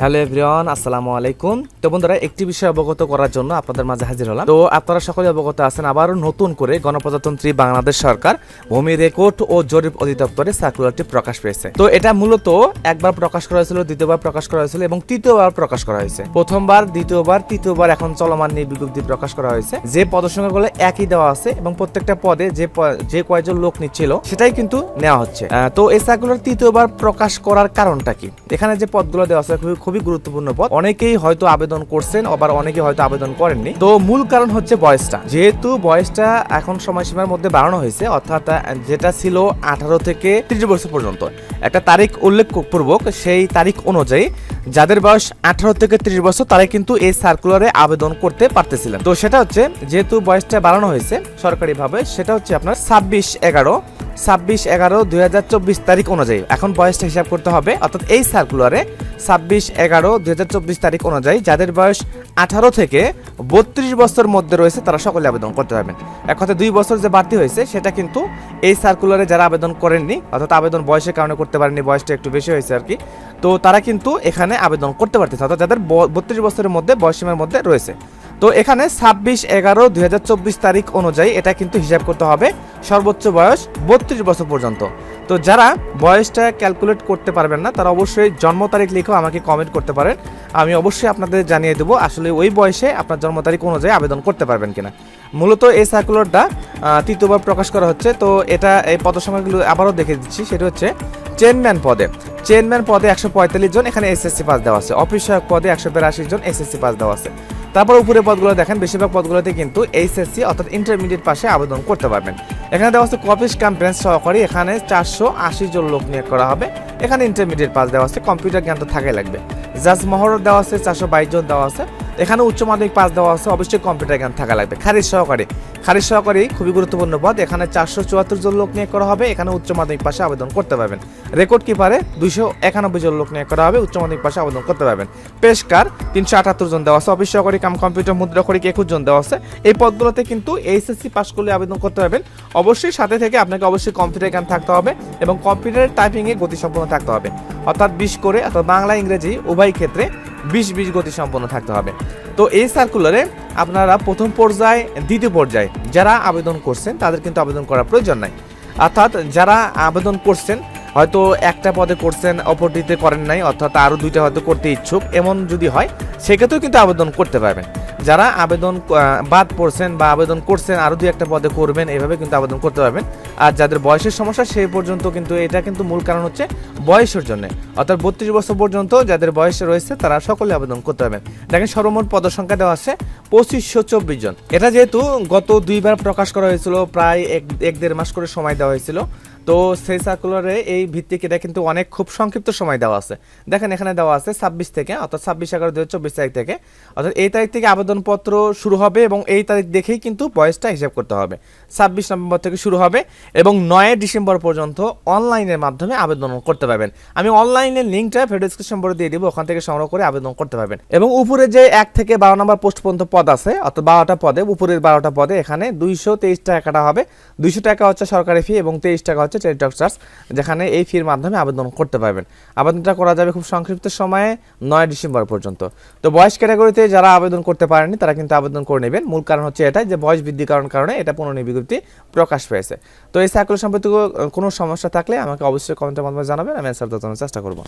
Hello everyone, আসসালামু আলাইকুম। তো বন্ধুরা, একটি বিষয় অবগত করার জন্য আপনাদের মাঝে হাজির হলাম। তো আপনারা সকলে অবগত আছেন, আবারও নতুন করে গণপ্রজাতন্ত্রী বাংলাদেশ সরকার, ভূমি রেকর্ড ও জরিপ অধিদপ্তরে সার্কুলারটি প্রকাশ পেয়েছে। তো এটা মূলত একবার প্রকাশ করা হয়েছিল, দ্বিতীয়বার প্রকাশ করা হয়েছিল এবং তৃতীয়বার প্রকাশ করা হয়েছে। প্রথমবার, দ্বিতীয়বার, তৃতীয়বার এখন চলমান নিয়ে বিজ্ঞপ্তি প্রকাশ করা হয়েছে। যে পদসংখ্যাগুলো একই দেওয়া আছে এবং প্রত্যেকটা পদে যে যে কয়জন লোক নিচ্ছিল, সেটাই কিন্তু নেওয়া হচ্ছে। তো এই সার্কুলার তৃতীয়বার প্রকাশ করার কারণটা কি? এখানে যে পদগুলো দেওয়া আছে, খুবই খুবই গুরুত্বপূর্ণ পদ অনেকেই হয়তো আবেদন করছেন, আবার অনেকে হয়তো আবেদন করেননি। তো মূল কারণ হচ্ছে বয়সটা। যেহেতু বয়সটা এখন সময়সীমার মধ্যে বাড়ানো হয়েছে, অর্থাৎ যেটা ছিল আঠারো থেকে ত্রিশ বছর পর্যন্ত। একটা তারিখ উল্লেখ পূর্বক সেই তারিখ অনুযায়ী যাদের বয়স আঠারো থেকে ত্রিশ বছর তারা কিন্তু এই সার্কুলারে আবেদন করতে পারতেছিলেন। তো সেটা হচ্ছে, যেহেতু বয়সটা বাড়ানো হয়েছে সরকারিভাবে, সেটা হচ্ছে আপনার ছাব্বিশ এগারো। ছাব্বিশ এগারো দুই তারিখ অনুযায়ী। এখন বয়সটা হিসাব করতে হবে। অর্থাৎ এই সার্কুলারে ছাব্বিশ, এগারো চব্বিশ তারিখ অনুযায়ী যাদের বয়স আঠারো থেকে বত্রিশ বছর মধ্যে রয়েছে, তারা সকলে আবেদন করতে পারবেন। এক কথা দুই বছর যে বাড়তি হয়েছে, সেটা কিন্তু এই সার্কুলারে যারা আবেদন করেননি, অর্থাৎ আবেদন বয়সের কারণে করতে পারেননি, বয়সটা একটু বেশি হয়েছে আর কি, তো তারা কিন্তু এখানে আবেদন করতে পারতেছে, অর্থাৎ যাদের বত্রিশ বছরের মধ্যে বয়সীমার মধ্যে রয়েছে। তো এখানে ছাব্বিশ, এগারো, দুই হাজার চব্বিশ তারিখ অনুযায়ী এটা কিন্তু হিসাব করতে হবে সর্বোচ্চ বয়স বত্রিশ বছর পর্যন্ত। তো যারা বয়সটা ক্যালকুলেট করতে পারবেন না, তারা অবশ্যই জন্ম তারিখ লিখেও আমাকে কমেন্ট করতে পারেন। আমি অবশ্যই আপনাদের জানিয়ে দেবো আসলে ওই বয়সে আপনার জন্ম তারিখ অনুযায়ী আবেদন করতে পারবেন কিনা। মূলত এই সার্কুলারটা তৃতীয়বার প্রকাশ করা হচ্ছে। তো এটা এই পদসংখ্যাগুলো আবারও দেখে দিচ্ছি। সেটা হচ্ছে চেয়ারম্যান পদে। চেয়ারম্যান পদে একশো পঁয়তাল্লিশ জন, এখানে এসএসসি পাস দেওয়া আছে। অফিস সহায়ক পদে একশো বিরাশি জন এসএসসি পাস দেওয়া আছে। তারপর উপরে পদগুলো দেখেন, বেশিরভাগ পদগুলোতে কিন্তু এইচএসসি অর্থাৎ ইন্টারমিডিয়েট পাশে আবেদন করতে পারবেন। এখানে দেওয়া আছে কপিস কনফারেন্স সহকারী এখানে চারশো আশি জন লোক নিয়োগ করা হবে। এখানে ইন্টারমিডিয়েট পাস দেওয়া আছে কম্পিউটার জ্ঞান তো থাকাই লাগবে। জাজ মহর দেওয়া আছে, চারশো বাইশ জন দেওয়া আছে। এখানে উচ্চ মাধ্যমিক পাস দেওয়া আছে অবশ্যই কম্পিউটার জ্ঞান থাকা লাগবে। খারিজ সহকারে। খারিজ সহকারে খুবই গুরুত্বপূর্ণ পদ। এখানে চারশো চুয়াত্তর জন লোক নিয়োগ করা হবে। এখানে উচ্চ মাধ্যমিক পাশে আবেদন করতে পারবেন। রেকর্ড কিপারে দুইশো একানব্বই জন লোক নিয়োগ করা হবে। উচ্চ মাধ্যমিক পাশে আবেদন করতে পারবেন। পেশকার তিনশো আটাত্তর জন দেওয়া আছে। অফিস সহকারী কাম কম্পিউটার মুদ্রা করি একুশ জন দেওয়া আছে। এই পদগুলোতে কিন্তু এইচএসসি পাস করলে আবেদন করতে পারবেন। অবশ্যই সাথে থেকে আপনাকে অবশ্যই কম্পিউটার জ্ঞান থাকতে হবে এবং কম্পিউটারের টাইপিংয়ে গতি সম্পন্ন থাকতে হবে। অর্থাৎ বিশ করে, অর্থাৎ বাংলা, ইংরেজি উভয় ক্ষেত্রে বিশ বিশ গতি সম্পন্ন থাকতে হবে। তো এই সার্কুলারে আপনারা প্রথম পর্যায়ে, দ্বিতীয় পর্যায়ে যারা আবেদন করছেন, তাদের কিন্তু আবেদন করার প্রয়োজন নাই। অর্থাৎ যারা আবেদন করছেন, হয়তো একটা পদে করছেন, অপরটিতে করেন নাই, অর্থাৎ আরও দুইটা হয়তো করতে ইচ্ছুক, এমন যদি হয়, সেক্ষেত্রেও কিন্তু আবেদন করতে পারবেন। যারা আবেদন বাদ পড়ছেন বা আবেদন করছেন আরও দুই একটা পদে করবেন, এভাবে কিন্তু আবেদন করতে পারবেন। আর যাদের বয়সের সমস্যা, সেই পর্যন্ত কিন্তু এটা কিন্তু মূল কারণ হচ্ছে বয়সের জন্য। অর্থাৎ বত্রিশ বছর পর্যন্ত যাদের বয়স রয়েছে, তারা সকলে আবেদন করতে পারবেন। দেখেন, সর্বমোট পদসংখ্যা দেওয়া আছে পঁচিশশো চব্বিশ জন। এটা যেহেতু গত দুইবার প্রকাশ করা হয়েছিল, প্রায় এক এক দেড় মাস করে সময় দেওয়া হয়েছিল তো সেই সার্কুলারে এই ভিত্তিক এটা কিন্তু অনেক খুব সংক্ষিপ্ত সময় দেওয়া আছে। দেখেন এখানে দেওয়া আছে ছাব্বিশ থেকে, অর্থাৎ ছাব্বিশ, এগারো দু হাজার চব্বিশ তারিখ থেকে। অর্থাৎ এই তারিখ থেকে আবেদনপত্র শুরু হবে এবং এই তারিখ দেখেই কিন্তু বয়সটা হিসাব করতে হবে। ছাব্বিশ নভেম্বর থেকে শুরু হবে এবং নয় ডিসেম্বর পর্যন্ত অনলাইনের মাধ্যমে আবেদন করতে পারবেন। আমি অনলাইনের লিঙ্কটা ভিডিও ডিসক্রিপশন বোর্ডে দিয়ে দিব, ওখান থেকে সংগ্রহ করে আবেদন করতে পারবেন। এবং উপরে যে এক থেকে বারো নম্বর পোস্ট পর্যন্ত পদ আছে, অর্থাৎ বারোটা পদে, উপরের বারোটা পদে এখানে দুইশো তেইশ টাকা কাটা হবে। দুইশো টাকা হচ্ছে সরকারি ফি এবং তেইশ টাকা হচ্ছে টেলিটক চার্জ যেখানে এই ফির মাধ্যমে আবেদন করতে পারবেন। আবেদনটা করা যাবে খুব সংক্ষিপ্ত সময়ে, নয় ডিসেম্বর পর্যন্ত। তো বয়স ক্যাটাগরিতে যারা আবেদন করতে পারেনি তারা কিন্তু আবেদন করে নেবেন। মূল কারণ হচ্ছে এটাই যে বয়স বৃদ্ধি কারণ কারণে এটা পুনর্নিবিজ্ঞপ্তি প্রকাশ পেয়েছে। তো এই সাইকেল সম্পর্কে কোনো সমস্যা থাকলে আমাকে অবশ্যই কমেন্টের মাধ্যমে জানাবেন, আমি অ্যান্সার দেওয়ার চেষ্টা করব।